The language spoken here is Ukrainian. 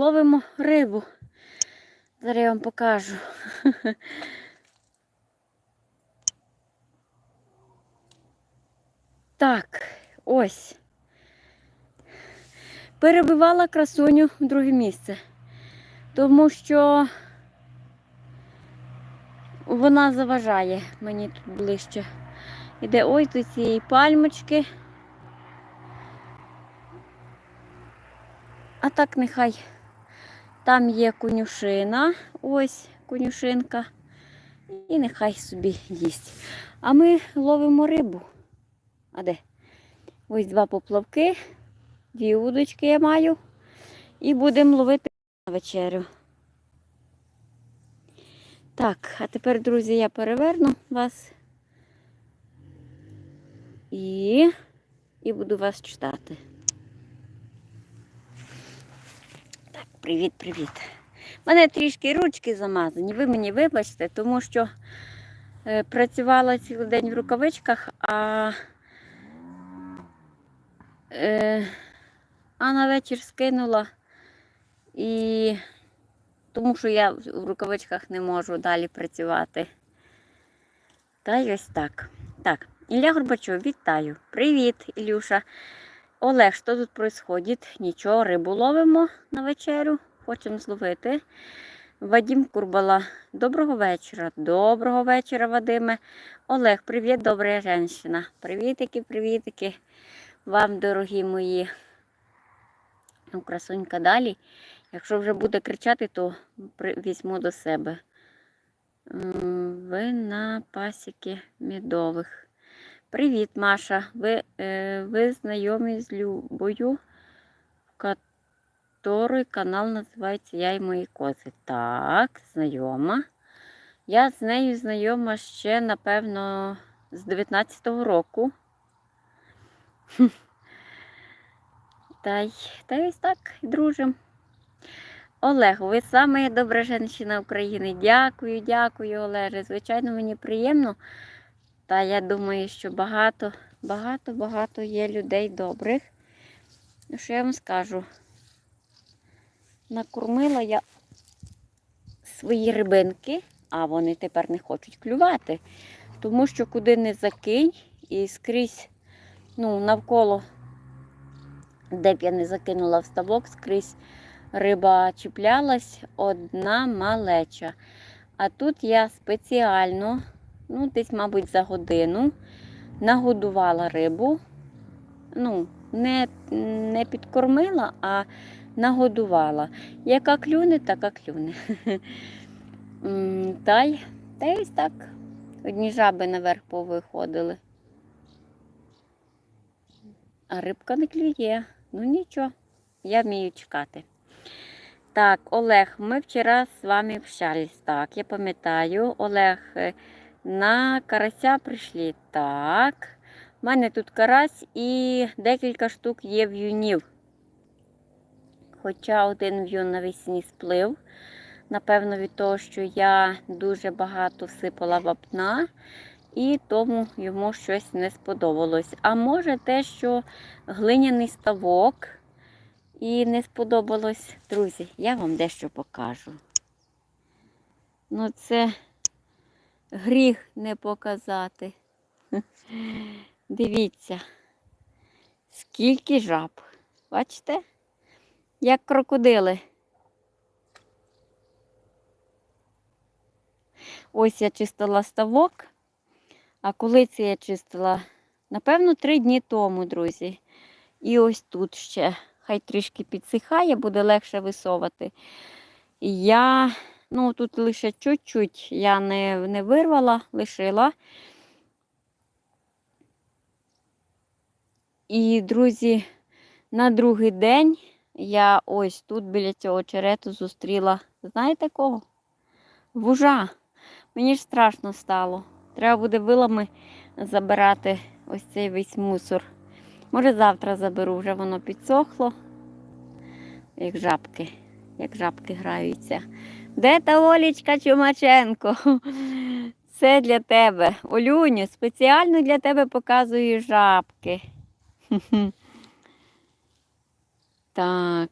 ловимо рибу. Зараз я вам покажу. Так, ось. Перебивала красуню в друге місце, тому що вона заважає мені тут ближче. Іде ось до цієї пальмочки. А так нехай там є конюшина, ось конюшинка, і нехай собі їсть. А ми ловимо рибу. А де? Ось два поплавки, дві удочки я маю. І будемо ловити на вечерю. Так, а тепер, друзі, я переверну вас і, і буду вас читати. Так, привіт-привіт. Мене трішки ручки замазані. Ви мені вибачте, тому що е, працювала цілий день в рукавичках, а, е, а на вечір скинула і тому що я в рукавичках не можу далі працювати. Та й ось так. Так, Ілля Горбачов, вітаю. Привіт, Ілюша. Олег, що тут відбувається? Нічого, рибу ловимо на вечерю. Хочемо зловити. Вадим Курбала, доброго вечора. Доброго вечора, Вадиме. Олег, привіт, добра жінка. Привітики, привітики вам, дорогі мої. Ну, красунька далі. Якщо вже буде кричати, то візьму до себе. Ви на пасіки медових. Привіт, Маша. Ви, е, ви знайомі з Любою, которой канал називається Я і мої кози. Так, знайома. Я з нею знайома ще, напевно, з 19-го року. Та й, та й ось так, і дружимо. Олег, ви саме добра жінка України. Дякую, дякую, Олеже. Звичайно, мені приємно. Та я думаю, що багато, багато, багато є людей добрих. Ну, що я вам скажу? Накормила я свої рибинки, а вони тепер не хочуть клювати. Тому що куди не закинь і скрізь, ну, навколо, де б я не закинула в ставок, скрізь риба чіплялась одна малеча. А тут я спеціально, ну, десь, мабуть, за годину нагодувала рибу. Ну, не, не підкормила, а нагодувала. Яка клюне, така клюне. Та й, та так. Одні жаби наверх повиходили. А рибка не клює. Ну нічого, я вмію чекати. Так, Олег, ми вчора з вами общались. Так, я пам'ятаю. Олег, е, на карася прийшли. Так. У мене тут карась і декілька штук є в'юнів. Хоча один в'юн навесні сплив. Напевно, від того, що я дуже багато всипала вапна, і тому йому щось не сподобалось. А може те, що глиняний ставок і не сподобалось. Друзі, я вам дещо покажу. Ну, це гріх не показати. Дивіться, скільки жаб. Бачите? Як крокодили. Ось я чистила ставок. А коли це я чистила? Напевно, три дні тому, друзі. І ось тут ще. Хай трішки підсихає, буде легше висовати. Я, ну тут лише чуть-чуть я не, не вирвала, лишила. І, друзі, на другий день я ось тут біля цього очерету зустріла, знаєте кого? Вужа. Мені ж страшно стало. Треба буде вилами забирати ось цей весь мусор. Може, завтра заберу, вже воно підсохло. Як жабки, як жабки граються. Де та Олічка Чумаченко? Це для тебе. Олюню, спеціально для тебе показую жабки. Так.